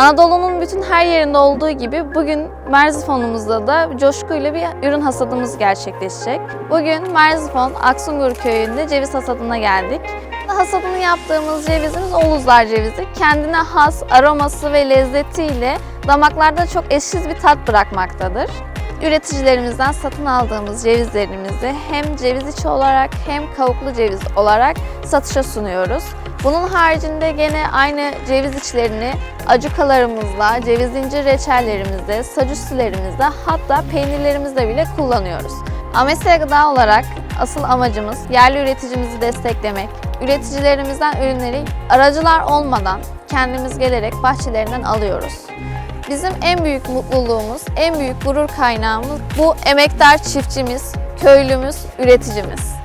Anadolu'nun bütün her yerinde olduğu gibi bugün Merzifon'umuzda da coşkuyla bir ürün hasadımız gerçekleşecek. Bugün Merzifon Aksungur köyünde ceviz hasadına geldik. Hasadını yaptığımız cevizimiz Oğuzlar cevizi. Kendine has aroması ve lezzetiyle damaklarda çok eşsiz bir tat bırakmaktadır. Üreticilerimizden satın aldığımız cevizlerimizi hem ceviz içi olarak hem kavuklu ceviz olarak satışa sunuyoruz. Bunun haricinde gene aynı ceviz içlerini acukalarımızla, ceviz incir reçellerimizde, sacüstülerimizde hatta peynirlerimizde bile kullanıyoruz. Amesya Gıda olarak asıl amacımız yerli üreticimizi desteklemek, üreticilerimizden ürünleri aracılar olmadan kendimiz gelerek bahçelerinden alıyoruz. Bizim en büyük mutluluğumuz, en büyük gurur kaynağımız bu emektar çiftçimiz, köylümüz, üreticimiz.